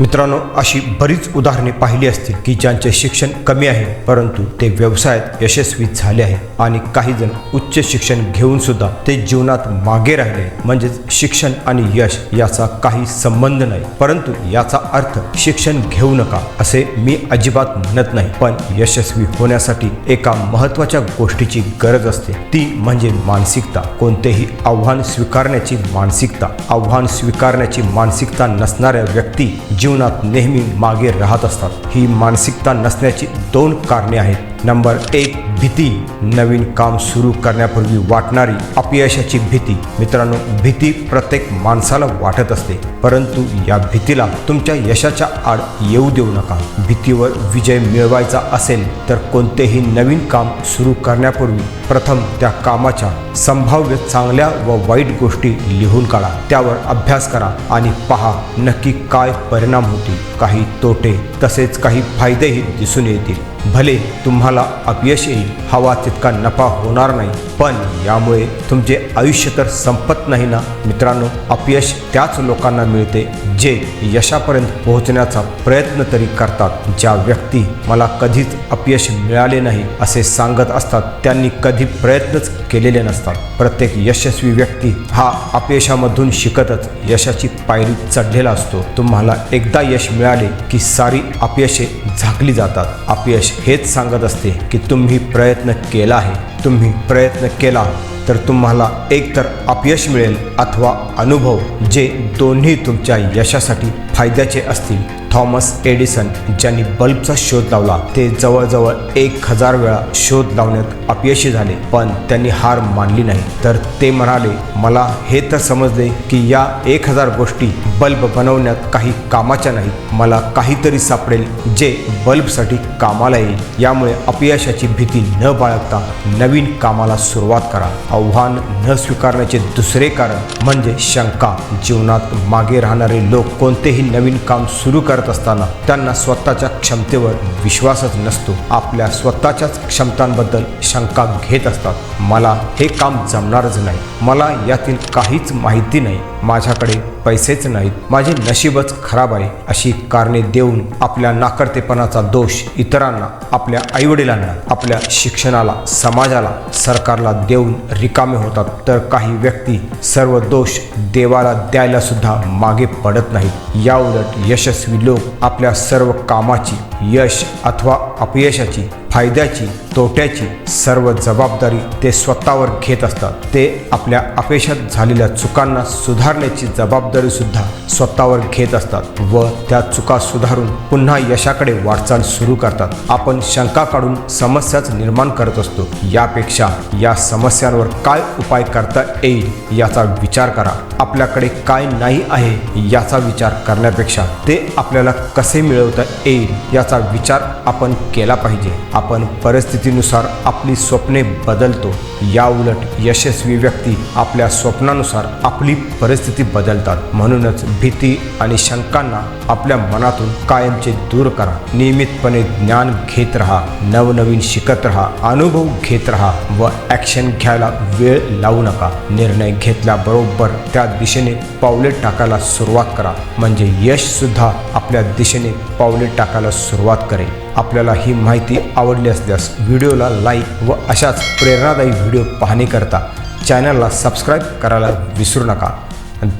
मित्रांनो अशी बरीच उदाहरणे पाहिली असतील की ज्यांचे शिक्षण कमी आहे परंतु ते व्यवसायात यशस्वी झाले आहे आणि काही जण उच्च शिक्षण घेऊन सुद्धा ते जीवनात मागे राहिले म्हणजेच शिक्षण आणि यश याचा काही संबंध नाही. परंतु याचा अर्थ शिक्षण घेऊ नका असे मी अजिबात म्हणत नाही. पण यशस्वी होण्यासाठी एका महत्त्वाच्या गोष्टीची गरज असते. ती म्हणजे मानसिकता. कोणतेही आव्हान स्वीकारण्याची मानसिकता. आव्हान स्वीकारण्याची मानसिकता नसणाऱ्या व्यक्ती जीवनात नेहमी मागे राहत असतात. ही मानसिकता नसण्याची दोन कारणे आहेत. नंबर एक भीती नवीन काम सुरू करण्यापूर्वी वाटणारी अपयशाची भीती. मित्रांनो भीती प्रत्येक माणसाला वाटत असते. परंतु या भीतीला तुमच्या यशाच्या आड येऊ देऊ नका. भीतीवर विजय मिळवायचा असेल तर कोणतेही नवीन काम सुरू करण्यापूर्वी प्रथम त्या कामाच्या संभाव्य चांगल्या व वाईट गोष्टी लिहून काढा. त्यावर अभ्यास करा आणि पहा नक्की काय परिणाम होतील. काही तोटे तसेच काही फायदेही दिसून येतील. भले तुम्हाला अपयश येईल हवा तितका नफा होणार नाही पण यामुळे तुमचे आयुष्य तर संपत नाही ना? मित्रांनो अपयश त्याच लोकांना मिळते जे यशापर्यंत पोहोचण्याचा प्रयत्न तरी करतात. ज्या व्यक्ती मला कधीच अपयश मिळाले नाही असे सांगत असतात त्यांनी कधी प्रयत्नच केलेले नसतात. प्रत्येक यशस्वी व्यक्ती हा अपयशामधून शिकतच यशाची पायरी चढलेला असतो. तुम्हाला एकदा यश मिळाले की सारी अपयशे झाकली जातात. अपयश हेच सांगत असते की तुम्ही प्रयत्न केला आहे. तुम्ही प्रयत्न केला तर तुम्हाला एकतर अपयश मिळेल अथवा अनुभव जे दोन्ही तुमच्या यशासाठी फायद्याचे असतील. थॉमस एडिसन ज्यांनी बल्बचा शोध लावला ते जवळजवळ एक हजार वेळा शोध लावण्यात अपयशी झाले पण त्यांनी हार मानली नाही. तर ते म्हणाले मला हे तर समजले की या एक हजार गोष्टी बल्ब बनवण्यात काही कामाच्या नाहीत. मला काहीतरी सापडेल जे बल्बसाठी कामाला येईल. यामुळे अपयशाची भीती न बाळगता नवीन कामाला सुरुवात करा. आव्हान न स्वीकारण्याचे दुसरे कारण म्हणजे शंका. जीवनात मागे राहणारे लोक कोणतेही नवीन काम सुरू करत असताना त्यांना स्वतःच्या क्षमतेवर विश्वासच नसतो. आपल्या स्वतःच्याच क्षमतांबद्दल शंका घेत असतात. मला हे काम जमणारच नाही. मला यातील काहीच माहिती नाही. माझ्याकडे पैसेच नाहीत. माझे नशीबच खराब आहे अशी कारणे देऊन आपल्या नाकर्तेपणाचा दोष इतरांना आपल्या आईवडिलांना आपल्या शिक्षणाला समाजाला सरकारला देऊन रिकामे होतात. तर काही व्यक्ती सर्व दोष देवाला द्यायला सुद्धा मागे पडत नाहीत. या उलट यशस्वी लोक आपल्या सर्व कामाची यश अथवा अपयशाची फायद्याची तोट्याची सर्व जबाबदारी ते स्वतःवर घेत असतात. ते आपल्या अपयशात झालेल्या चुकांना सुधारण्याची जबाबदारी सुद्धा स्वतःवर घेत असतात व त्या चुका सुधारून पुन्हा यशाकडे वाटचाल सुरू करतात. आपण शंका काढून समस्याच निर्माण करत असतो. यापेक्षा या समस्यांवर काय उपाय करता येईल याचा विचार करा. आपल्याकडे काय नाही आहे याचा विचार करण्यापेक्षा ते आपल्याला कसे मिळवता येईल याचा विचार आपण केला पाहिजे. आपण परिस्थितीनुसार आपली स्वप्ने बदलतो. या उलट यशस्वी व्यक्ती आपल्या स्वप्नानुसार आपली परिस्थिती बदलतात. म्हणूनच भीती आणि शंकांना आपल्या मनातून कायमचे दूर करा. नियमितपणे ज्ञान घेत राहा. नवनवीन शिकत राहा. अनुभव घेत राहा व ॲक्शन घ्यायला वेळ लावू नका. निर्णय घेतल्याबरोबर त्या दिशेने पावले टाकायला सुरुवात करा. म्हणजे यश सुद्धा आपल्या दिशेने पावले टाकायला सुरुवात करेल. आपल्याला ही माहिती आवडली असल्यास व्हिडिओला लाईक व अशाच प्रेरणादायी व्हिडिओ पाहण्याकरता चॅनलला सबस्क्राईब करायला विसरू नका.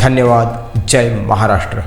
धन्यवाद. जय महाराष्ट्र.